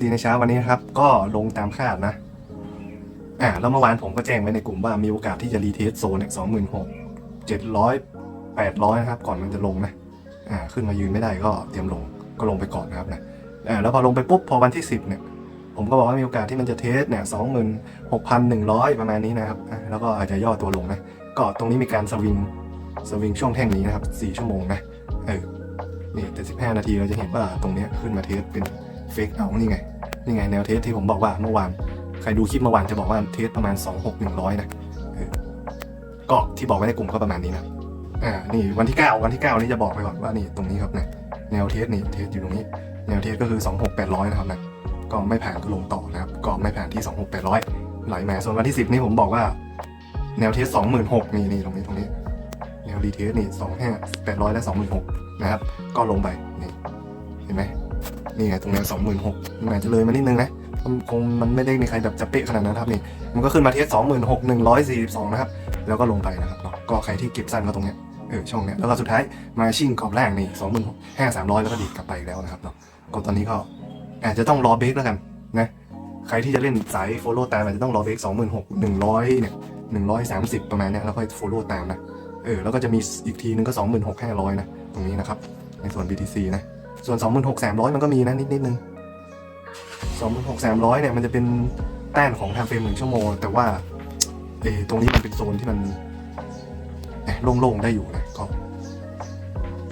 ดีในเช้าวันนี้นะครับ ก็ลงตามคาดนะ อ่าแล้วเมื่อวานผมก็แจ้งไว้ในกลุ่มว่ามีโอกาสที่จะรีเทสโซนสองหมื่นหกเจ็ดร้อยแปดร้อยนะครับ ก่อนมันจะลงนะ อ่า ขึ้นมายืนไม่ได้ก็เตรียมลงก็ลงไปก่อนนะครับนะอ่าแล้วพอลงไปปุ๊บพอวันที่สิบเนี่ยผมก็บอกว่ามีโอกาสที่มันจะเทสเนี่ยสองหมื่นหกพันหนึ่งร้อยประมาณนี้นะครับแล้วก็อาจจะย่อตัวลงนะ ก็ตรงนี้มีการสวิงสวิงช่วงแท่งนี้นะครับสี่ชั่วโมงนะ เออ นี่แต่สิบห้านาทีเราจะเห็นว่าตรงนี้ขึ้นมาเทสเป็น เฟกเอานี่ไง นี่ไงแนวเทสที่ผมบอกว่าเมื่อวาน ใครดูคลิปเมื่อวานจะบอกว่าเทสประมาณ 2 6 100 นะเออก็ที่บอกไว้ในกลุ่มก็ประมาณนี้นะ อ่า นี่วันที่ 9 วันที่ 9 นี่จะบอกไปก่อนว่านี่ตรงนี้ครับนะแนวเทสนี่เทสอยู่ตรงนี้ แนวเทสก็คือ 2 6 800 นะครับนะก็ไม่ผ่านก็ลงต่อนะครับ ก็ไม่ผ่านที่ 2 6 800 ไหลมาส่วนวันที่ 10 นี่ผมบอกว่า แนวเทส26,000นี่นี่ตรงนี้ตรงนี้ แนวรีเทสนี่ 25 800 และ 26,000 นะครับ ก็ลงไป นี่ เห็นไหม นี่ไงตรงนว26,000มันอาจจะเลยมานิดนึงนะมันคงมันไม่ได้มีใครแบบจะเป๊ะขนาดนั้นครับนี่มันก็ขึ้นมาเทสสองหมื่นหกหนึ่งร้อยสี่สิบสองนะครับแล้วก็ลงไปนะครับก็ใครที่เก็บสั้นก็ตรงเนี้ยเออช่องเนี้ยแล้วก็สุดท้ายมาชิ่งกรอบแรกนี่สองหมื่นห้าสามร้อยแล้วก็ดีดกลับไปแล้วนะครับเนาะก็ตอนนี้ก็อาจจะต้องรอเบรกแล้วกันนะใครที่จะเล่นสายโฟล w ตามอาจจะต้องรอเบรกสองหมื่นหกหนึ่งร้อยเนี่ยหนึ่งร้อยสามสิบประมาณเนี้ยแล้วค่อยโฟล w ตามนะเออแล้วก็จะมีอีกทีนึงก็สองหมื่นหกห้าร้อยนะตรงนี้นะครับในส่วน BTC นะ ส่วนสองหมื่นหกสามร้อยมันก็มีนะนิดนิดนึงสองพันหกสามร้อยเนี่ยมันจะเป็นแต้นของทางเฟรมหนึ่งชั่วโมง แต่ว่าเอตรงนี้มันเป็นโซนที่มันโล่งๆได้อยู่นะก็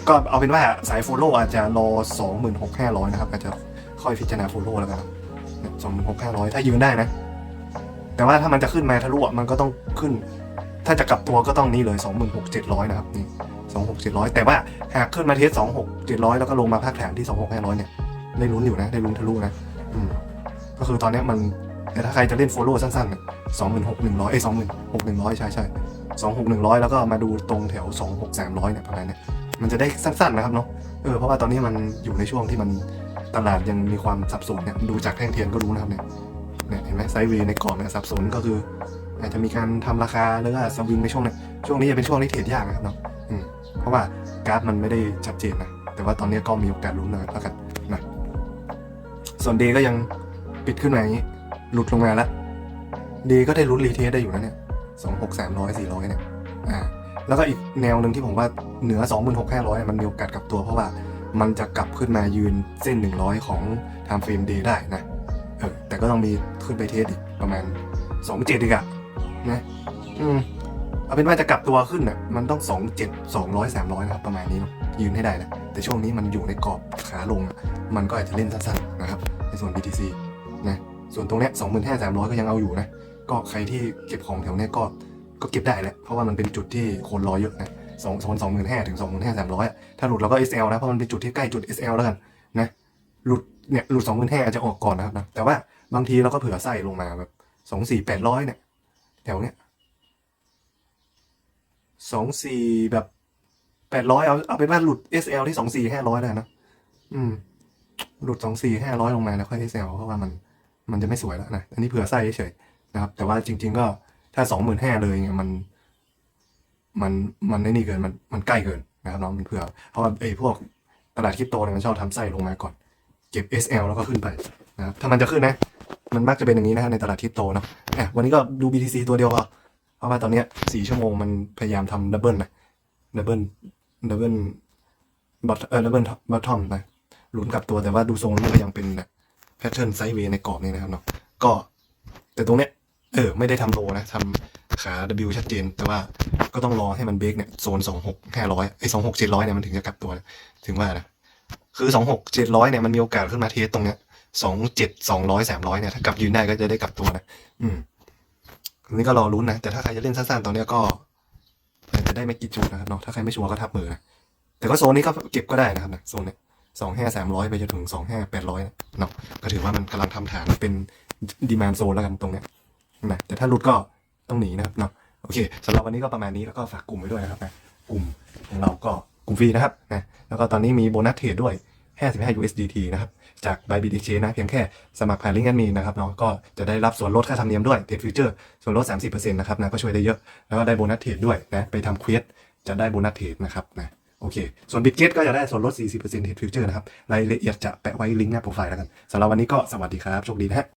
ก็เอาเป็นว่าสายโฟโล่อาจจะรอสองหมื่นหกห้าร้อยนะครับ อาจจะค่อยพิจารณาโฟโล่แล้วกันสองหมื่นหกห้าร้อยถ้ายืนได้นะ แต่ว่าถ้ามันจะขึ้นมาทะลุมันก็ต้องขึ้น ถ้าจะกลับตัวก็ต้องนี่เลยสองหมื่นหกเจ็ดร้อยนะครับนี่ สองหกเจ็ดร้อยแต่ว่าหากขึ้นมาเทสสองหกเจ็ดร้อยแล้วก็ลงมาภาคฐานที่สองหกห้าร้อยเนี่ย ได้ลุ้นอยู่นะ ได้ลุ้นทะลุนะอืมก็คือตอนนี้มันแต่ถ้าใครจะเล่นโฟโล่สั้นๆสองหมื่นหกหนึ่งร้อยเอ้สองหมื่นหกหนึ่งร้อยใช่ใช่สองหกหนึ่งร้อยแล้วก็มาดูตรงแถวสองหกสามร้อยเนี่ยประมาณเนี้ยมันจะได้สั้นๆนะครับเนาะเออเพราะว่าตอนนี้มันอยู่ในช่วงที่มันตลาดยังมีความสับสนเนี่ยดูจากแท่งเทียนก็รู้นะครับเนี่ยเนี่ยเห็นไหมไซด์เวย์ในกรอบเนี่ยสับสนก็คือ อาจจะมีการทำราคาหรือว่าสวิงในช่วงเนี้ยช่วงนี้จะเป็นช่วงที่เทรดยากนะครับเนาะ ราะว่ากราฟมันไม่ได้ชัดเจนนะแต่ว่าตอนนี้ก็มีโอกาสลุ้นเลยแล้วกันนะส่วนเดก็ยังปิดขึ้นมาอย่างนี้ หลุดลงมาแล้วดีก็ได้ลุ้นรีเทสได้อยู่นะเนี่ยสองหกสามร้อยสี่ร้อยเนี่ยอ่าแล้วก็อีกแนวหนึ่งที่ผมว่าเหนือสองหมื่นหกห้าร้อยมันมีโอกาสกลับตัวเพราะว่ามันจะกลับขึ้นมายืนเส้นหนึ่งร้อยของ time frame day ได้นะ เออ แต่ก็ต้องมีขึ้นไปเทสอีกประมาณสองเจ็ดอีกอะนะ อืม เอาเป็นว่าจะกลับตัวขึ้นน่ะมันต้องสองเจ็ดสองร้อยสามร้อยนะครับประมาณนี้เนาะยืนให้ได้นะแต่ช่วงนี้มันอยู่ในกรอบขาลงอะมันก็อาจจะเล่นสั้นๆนะครับในส่วน BTC นะส่วนตรงเนี้ยสองหมื่นห้าสามร้อยก็ยังเอาอยู่นะก็ใครที่เก็บของแถวเนี้ยก็ก็เก็บได้แหละเพราะว่ามันเป็นจุดที่คนรอเยอะนะสองโซนสองหมื่นห้าถึงสองหมื่นห้าสามร้อยถ้าหลุดเราก็ SL นะเพราะมันเป็นจุดที่ใกล้จุด SL แล้วกันนะหลุดเนี่ยหลุดสองหมื่นห้าอาจจะออกก่อนนะครับนะแต่ว่าบางทีเราก็เผื่อไส้ลงมาแบบสองสี่แปดร้อยเนี่ยแถวเนี้ย สองสี่แบบแปดร้อยเอาเอาเป็นว่าหลุด SL ที่สองสี่ห้าร้อยได้นะอืม หลุดสองสี่ห้าร้อยลงมาแล้วค่อย SL เพราะว่ามันมันจะไม่สวยแล้วนะ อันนี้เผื่อไส้เฉยนะครับ แต่ว่าจริง ๆ ก็ถ้าสองหมื่นห้าเลยเนี่ยมันมันมันไม่นี่เกินมันมันใกล้เกินนะครับน้องมันเผื่อเพราะว่าไอ้พวกตลาดคริปโตเนี่ยมันชอบทำไส้ลงมาก่อน เก็บ SL แล้วก็ขึ้นไปนะครับถ้ามันจะขึ้นนะ มันมักจะเป็นอย่างนี้นะครับในตลาดคริปโตเนาะอะวันนี้ก็ดู BTC ตัวเดียวพอ เพราะว่าตอนเนี้ยสี่ชั่วโมงมันพยายามทำดับเบิลนะดับเบิลดับเบิลบอทเออดับเบิลบอททอมนะหลุนกลับตัวแต่ว่าดูทรงมันก็ยังเป็นนะแพทเทิร์นไซด์เวย์ในกรอบนี้นะครับเนาะก็ แต่ตรงเนี้ยเออ ไม่ได้ทำโลนะทำขา W ชัดเจน แต่ว่าก็ต้องรอให้มันเบรกเนี่ยโซนสองหกห้าร้อยไอ้สองหกเจ็ดร้อยเนี่ยมันถึงจะกลับตัวนะถึงว่านะคือสองหกเจ็ดร้อยเนี่ยมันมีโอกาสขึ้นมาเทสตรงเนี้ยสองเจ็ดสองร้อยสามร้อยเนี่ยถ้ากลับยืนได้ก็จะได้กลับตัวนะ อืม นี้ก็รอลุ้นนะ แต่ถ้าใครจะเล่นสั้นๆตรงเนี้ก็อาจจะได้ไม่กี่จุดนะครับเนาะถ้าใครไม่ชัวร์ก็ทับมือนะแต่ก็โซนนี้ก็เก็บก็ได้นะครับนะโซนเนี้ยสองห้าสามร้อยไปจนถึงสองห้าแปดร้อยเนาะก็ถือว่ามันกำลังทำฐานเป็นดีมานโซนแล้วกันตรงเนี้ยนะแต่ถ้าหลุดก็ต้องหนีนะครับเนาะโอเคสำหรับวันนี้ก็ประมาณนี้แล้วก็ฝากกลุ่มไว้ด้วยนะครับนะกลุ่มของเราก็กลุ่มฟรีนะครับนะแล้วก็ตอนนี้มีโบนัสเทรดด้วย 55 USDT นะครับ จาก Bybit Exchange นะ เพียงแค่สมัครผ่านลิงก์แอดมินนะครับเนาะก็จะได้รับส่วนลดค่าธรรมเนียมด้วยเทรดฟิวเจอร์ส่วนลด 30%นะครับนะก็ช่วยได้เยอะ แล้วก็ได้โบนัสเทรดด้วยนะไปทำเควสจะได้โบนัสเทรดนะครับนะโอเค ส่วนบิ t เกตก็จะได้ส่วนลด 40%เทรดฟิวเจอร์นะครับรายละเอียดจะแปะไว้ลิงก์หน้าโปรไฟล์แล้วกันสำหรับวันนี้ก็สวัสดีครับโชคดีนะฮะ